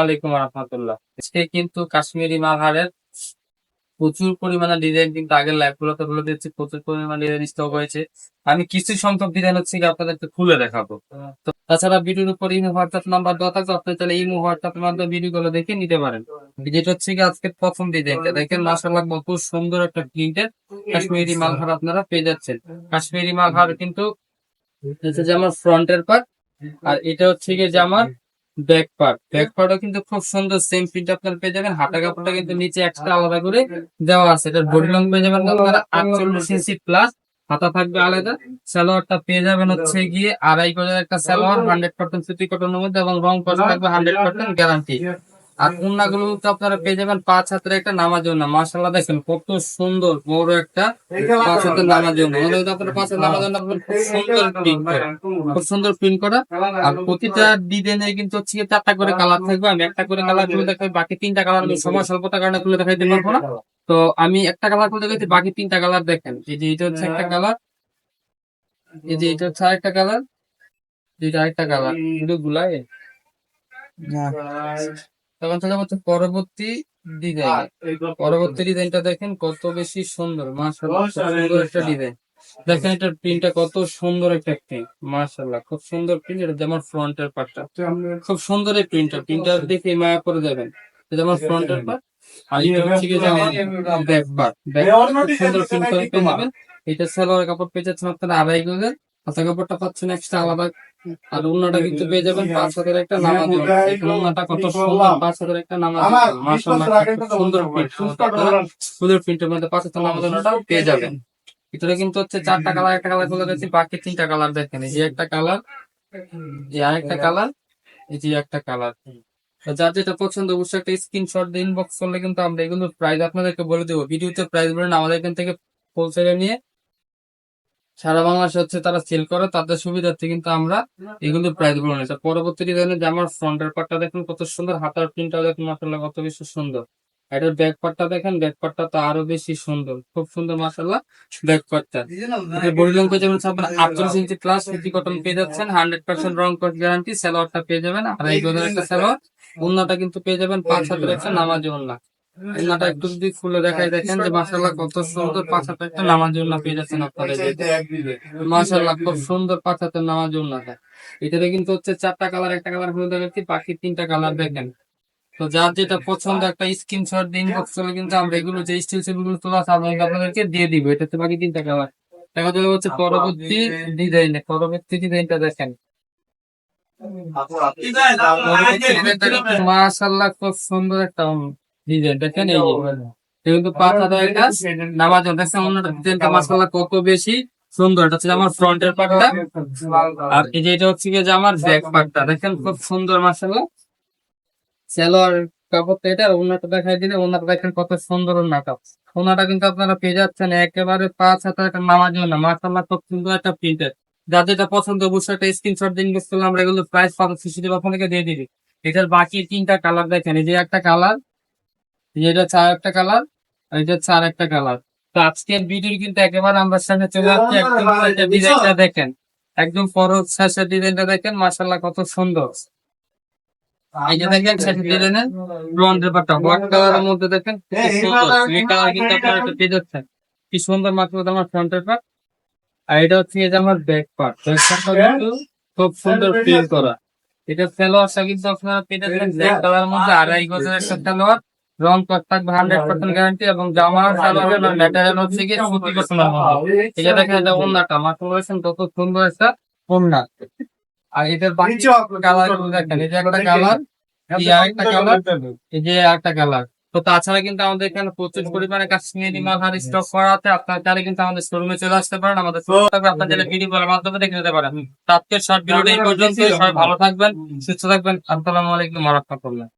আলাইকুম কিন্তু কাশ্মীরি প্রচুর পরিমাণে ডিজাইন কিন্তু আগের গুলোতে প্রচুর ডিজাইন স্টক হয়েছে। আমি কিছু সংখ্যক ডিজাইন হচ্ছে কি আপনাদেরকে খুলে দেখাবো। তো তাছাড়া ভিডিওর উপর ইমো হোয়াটসঅ্যাপ নাম্বার দেওয়া থাকবে আপনি তাহলে ইমো হোয়াটসঅ্যাপ মাধ্যমে ভিডিও গুলো দেখে নিতে পারেন। যেটা হচ্ছে কি আজকে প্রথম ডিজাইনটা দেখেন মাসাল্লাহ কত সুন্দর একটা প্রিন্টের কাশ্মীরি মালহার আপনারা পেয়ে যাচ্ছেন। কাশ্মীরি মালহার কিন্তু যে আমার ফ্রন্টের পার্ট আর এটা হচ্ছে গিয়ে যে আমার ব্যাক পার্ট ব্যাক পার্টও কিন্তু খুব সুন্দর সেম প্রিন্ট আপনার পেয়ে যাবেন। হাতা কাপড়টা কিন্তু নিচে এক্সট্রা আলাদা করে দেওয়া আছে। এটার বডি লং পেয়ে যাবেন আপনারা আটচল্লিশ ইঞ্চি প্লাস হাতা থাকবে আলাদা। সালোয়ারটা পেয়ে যাবেন হচ্ছে গিয়ে আড়াই করে একটা সালোয়ার হান্ড্রেড পার্সেন্ট সুতি কটনের মধ্যে এবং রং করা থাকবে হান্ড্রেড পার্সেন্ট গ্যারান্টি আর উন্নাগুলো তো আপনারা পেয়ে যাবেন পাঁচ হাতের একটা নামাজ জন্য মাসাল্লাহ দেখেন কত সুন্দর, বড় একটা পাঁচ হাতের নামাজ জন্য আপনারা পাঁচ হাতের নামাজ জন্য খুব সুন্দর প্রিন্ট করা। খুব সুন্দর প্রিন্ট করা। আর প্রতিটা ডিজাইনে কিন্তু হচ্ছে চারটা করে কালার থাকবে। আমি একটা করে কালার খুলে দেখাই, বাকি তিনটা কালার আমি সময় স্বল্পতার কারণে খুলে দেখাই দিতে পারব না। তো আমি একটা কালার খুলে দেখাচ্ছি বাকি তিনটা কালার দেখেন। এই যে এটা হচ্ছে একটা কালার এই যে এটা হচ্ছে আরেকটা কালার এটা আরেকটা কালার এগুলো গুলাই। তখন চলে হচ্ছে পরবর্তী ডিজাইন পরবর্তী ডিজাইনটা দেখেন কত বেশি সুন্দর মাশাআল্লাহ খুব সুন্দর একটা ডিজাইন দেখেন এটার প্রিন্টটা কত সুন্দর একটা প্রিন্ট মাশাআল্লাহ খুব সুন্দর প্রিন্ট এটা যেমন ফ্রন্টের পার্টটা খুব সুন্দর এই প্রিন্টটা প্রিন্টার দেখে মায়া করে যাবেন এটা যেমন ফ্রন্টের পার্ট আর এটা হচ্ছে যেমন ব্যাক পার্ট ব্যাক খুব সুন্দর প্রিন্ট করে পেয়ে যাবেন এটা সালোয়ার কাপড় পেয়ে যাচ্ছেন আপনারা আড়াই গজের। হাতা কাপড়টা পাচ্ছেন এক্সট্রা আলাদা। আর উন্নাটা কিন্তু পেয়ে যাবেন পাঁচ হাজার একটা উন্নাটা কত সুন্দর পাঁচ হাজার একটা নামাজ। সুন্দর সুন্দর প্রিন্টের মধ্যে পাঁচ হাজার নামাজ পেয়ে যাবেন। ভিতরে কিন্তু হচ্ছে চারটা কালার একটা কালার বলে দিচ্ছি বাকি তিনটা কালার দেখেন। এই একটা কালার এই আরেকটা কালার এই যে একটা কালার যার যেটা পছন্দ অবশ্যই একটা স্ক্রিনশট দিয়ে ইনবক্স করলে কিন্তু আমরা এগুলো প্রাইস আপনাদেরকে বলে দেবো। ভিডিওতে প্রাইস বলেন আমাদের এখান থেকে হোলসেলে নিয়ে সারা বাংলাদেশে হচ্ছে তারা সেল করে, তাদের সুবিধার্থে কিন্তু আমরা এগুলো প্রাইস বলে নিচ্ছি পরবর্তী ডিজাইনে যে আমার ফ্রন্টের পার্টটা দেখুন কত সুন্দর, হাতার প্রিন্টটা দেখুন মাসাল্লাহ কত বেশি সুন্দর। এটার ব্যাক পার্টটা দেখেন ব্যাক পার্টটা তো আরও বেশি সুন্দর, খুব সুন্দর মাসাল্লাহ ব্যাক পার্টটা বডি লং পেয়ে যাবেন আটচল্লিশ ইঞ্চি প্লাস ফিফটি কটন পেয়ে যাচ্ছেন হান্ড্রেড পার্সেন্ট রং কট গ্যারান্টি সালোয়ারটা পেয়ে যাবেন আর এই গদের একটা সালোয়ার উন্নাটা কিন্তু পেয়ে যাবেন পাঁচ হাতের একটা নামাজ উন্না উন্নাটা একটু যদি খুলে দেখাই দেখেন যে মাসাল্লাহ কত সুন্দর একটা নামাজ উন্না পেয়ে যাচ্ছেন আপনারা মাসাল্লাহ খুব সুন্দর পাঁচ নামাজ উন্নাটা এটাতে কিন্তু হচ্ছে চারটা কালার একটা কালার খুলে দেখাচ্ছি বাকি তিনটা কালার দেখেন। তো যার যেটা পছন্দ একটা স্ক্রিনশট দিন ইনবক্স করলে কিন্তু আমরা এগুলো যে স্টিল সেগুলো তোলা আছে আমরা আপনাদেরকে দিয়ে দিব। এটাতে বাকি তিনটা কালার দেখা যাবে হচ্ছে পরবর্তী ডিজাইনে পরবর্তী ডিজাইনটা দেখেন। মাশাল্লাহ খুব সুন্দর একটা ডিজাইন দেখেন এই কিন্তু পাঁচ হাজার একটা নামাজ দেখছেন অন্যটা মাশাল্লাহ কত বেশি সুন্দর। এটা হচ্ছে আমার ফ্রন্টের পার্টটা আর এই যে এটা হচ্ছে গিয়ে যে আমার ব্যাক পার্টটা দেখেন খুব সুন্দর সালোয়ার কাপড়টা এটা ওনাটা দেখাই দিলে ওনাটা দেখেন কত সুন্দর ওনাটা ওনাটা কিন্তু আপনারা পেয়ে যাচ্ছেন একেবারে পাঁচ হাজার একটা নামাজ না মাসাল্লাহ খুব সুন্দর একটা প্রিন্টের যার যেটা পছন্দ অবশ্যই একটা স্ক্রিনশট দিন ইনভেস্ট করলে আমরা এগুলো প্রাইস পাবো সিসিটি আপনাকে দিয়ে দিবি। এটার বাকি তিনটা কালার দেখেন। এই যে একটা কালার এটা চার একটা কালার আর এটা চার একটা কালার তো আজকের ভিডিও কিন্তু একেবারে আমরা সামনে চলে আসছি একদম ডিজাইনটা দেখেন। একদম পরশ শেষের ডিজাইনটা দেখেন মাসাল্লাহ কত সুন্দর। এই যে দেখেন শেষের ডিজাইনের ব্লন্ড ব্যাপারটা হোয়াইট কালারের মধ্যে দেখেন এই কালার কিন্তু আপনারা একটা পেয়ে যাচ্ছেন। কি সুন্দর মাত্র আমার ফ্রন্টের পার্ট আর এটা হচ্ছে এই যে আমার ব্যাক পার্ট ব্যাক পার্টটা কিন্তু খুব সুন্দর ফিল করা। এটা কিন্তু আপনারা পেয়ে যাচ্ছেন ব্ল্যাক কালার মধ্যে আড়াই গজের একটা সালোয়ার। রং কট থাকবে হান্ড্রেড পার্সেন্ট গ্যারান্টি এবং জামা সালোয়ারের ম্যাটেরিয়াল হচ্ছে সুতি মধ্যে এটা দেখেন এটা ওন্নাটা মাত্র কত সুন্দর একটা ওন্না আর এটার বাকি কালার দেখেন এই যে একটা কালার এই আরেকটা কালার এই যে একটা কালার তো তাছাড়া কিন্তু আমাদের এখানে প্রচুর পরিমাণে কাশ্মীরি মালহার স্টক করা আছে আপনার চাইলে কিন্তু আমাদের শোরুমে চলে আসতে পারেন আমাদের showroom থাকবে আপনার চাইলে ভিডিও কলের মাধ্যমে দেখে নিতে পারেন। আজকের শর্ট ভিডিওটা এই পর্যন্ত সবাই ভালো থাকবেন সুস্থ থাকবেন আসসালামু আলাইকুম ওয়া রাহমাতুল্লাহ।